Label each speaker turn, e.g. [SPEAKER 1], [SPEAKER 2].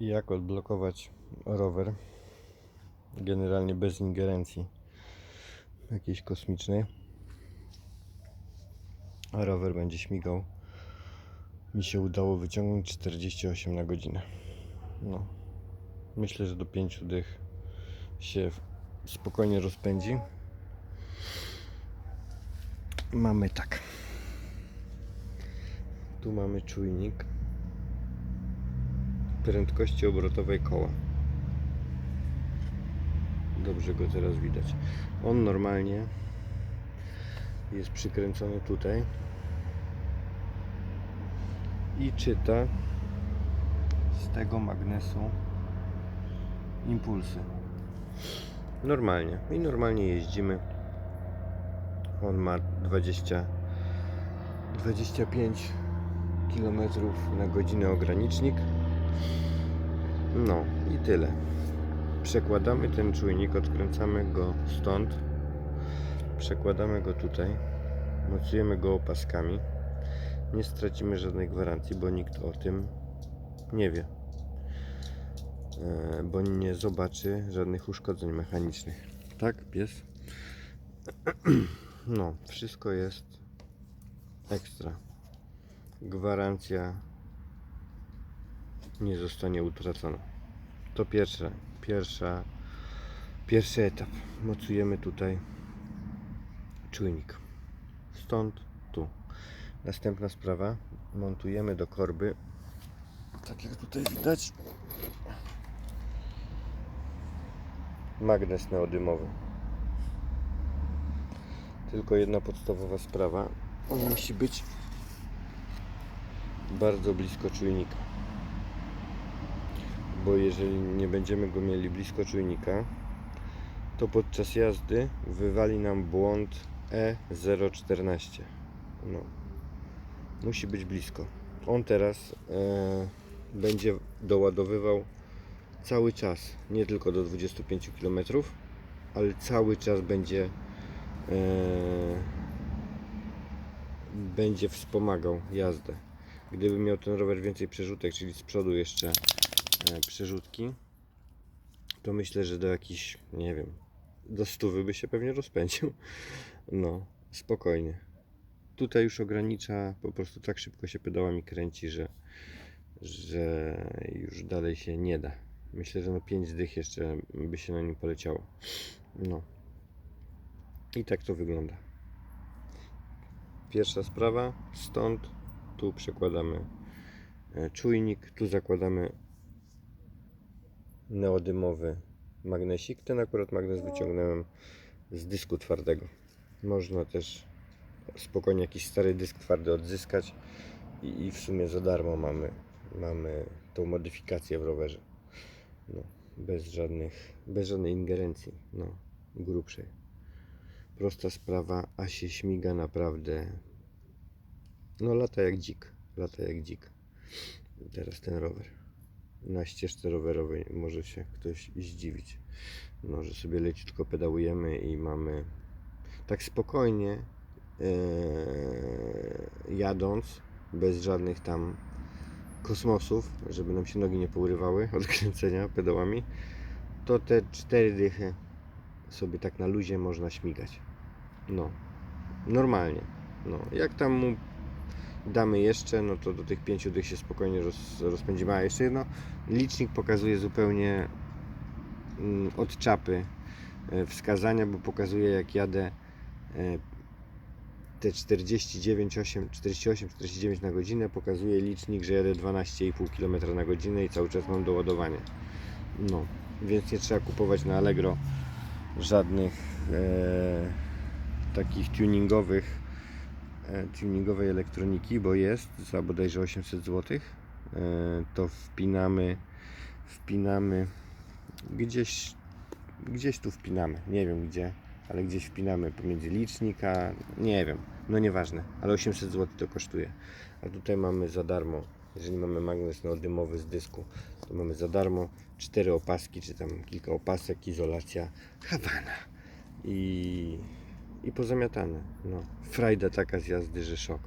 [SPEAKER 1] jak odblokować rower? Generalnie bez ingerencji jakiejś kosmicznej. A rower będzie śmigał. Mi się udało wyciągnąć 48 na godzinę. No. Myślę, że do 5 dych się spokojnie rozpędzi. Mamy tak. Tu mamy czujnik prędkości obrotowej koła. Dobrze go teraz widać. On normalnie jest przykręcony tutaj i czyta z tego magnesu impulsy. Normalnie. I normalnie jeździmy. On ma 20 25 km na godzinę ogranicznik. No i tyle. Przekładamy ten czujnik, odkręcamy go stąd, przekładamy go tutaj, mocujemy go opaskami. Nie stracimy żadnej gwarancji, bo nikt o tym nie wie. E, Bo nie zobaczy żadnych uszkodzeń mechanicznych. Tak, pies? No, wszystko jest ekstra. Gwarancja nie zostanie utracona. To pierwsza, pierwsza, pierwszy etap. Mocujemy tutaj czujnik. Stąd tu. Następna sprawa. Montujemy do korby. Tak jak tutaj widać. Magnes neodymowy. Tylko jedna podstawowa sprawa. On musi być bardzo blisko czujnika bo jeżeli nie będziemy go mieli blisko czujnika, to podczas jazdy wywali nam błąd E014. No. Musi być blisko. On teraz e, będzie doładowywał cały czas, nie tylko do 25 km, ale cały czas będzie e, będzie wspomagał jazdę. Gdyby miał ten rower więcej przerzutek, czyli z przodu jeszcze przerzutki, to myślę, że do jakichś, nie wiem, do stówy by się pewnie rozpędził. No, spokojnie. Tutaj już ogranicza, po prostu tak szybko się pedałami kręci, że, że już dalej się nie da. Myślę, że no 5 dych jeszcze by się na nim poleciało. No. I tak to wygląda. Pierwsza sprawa, stąd tu przekładamy e, czujnik, tu zakładamy neodymowy magnesik. Ten akurat magnes wyciągnąłem z dysku twardego. Można też spokojnie jakiś stary dysk twardy odzyskać i, i w sumie za darmo mamy, mamy tą modyfikację w rowerze. No, bez żadnych, bez żadnej ingerencji, no, grubszej. Prosta sprawa, a się śmiga naprawdę. No lata jak dzik, lata jak dzik. Teraz ten rower na ścieżce rowerowej może się ktoś zdziwić. No, że sobie leciutko pedałujemy i mamy tak spokojnie e, jadąc, bez żadnych tam kosmosów, żeby nam się nogi nie pourywały od kręcenia pedałami, to te cztery dychy sobie tak na luzie można śmigać. No, normalnie. No, jak tam mu damy jeszcze, no to do tych pięciu dych się spokojnie roz, rozpędzimy. A jeszcze jedno, licznik pokazuje zupełnie mm, od czapy e, wskazania, bo pokazuje jak jadę e, te 49, 8, 48, 49 na godzinę, pokazuje licznik, że jadę 12,5 km na godzinę i cały czas mam doładowanie. No, więc nie trzeba kupować na Allegro żadnych e, takich tuningowych tuningowej elektroniki, bo jest za bodajże 800 zł. E, to wpinamy wpinamy gdzieś gdzieś tu wpinamy, nie wiem gdzie, ale gdzieś wpinamy pomiędzy licznika, nie wiem, no nieważne, ale 800 zł to kosztuje. A tutaj mamy za darmo, jeżeli mamy magnes neodymowy z dysku, to mamy za darmo cztery opaski, czy tam kilka opasek, izolacja, Hawana i, i pozamiatane. No, frajda taka z jazdy, że szok.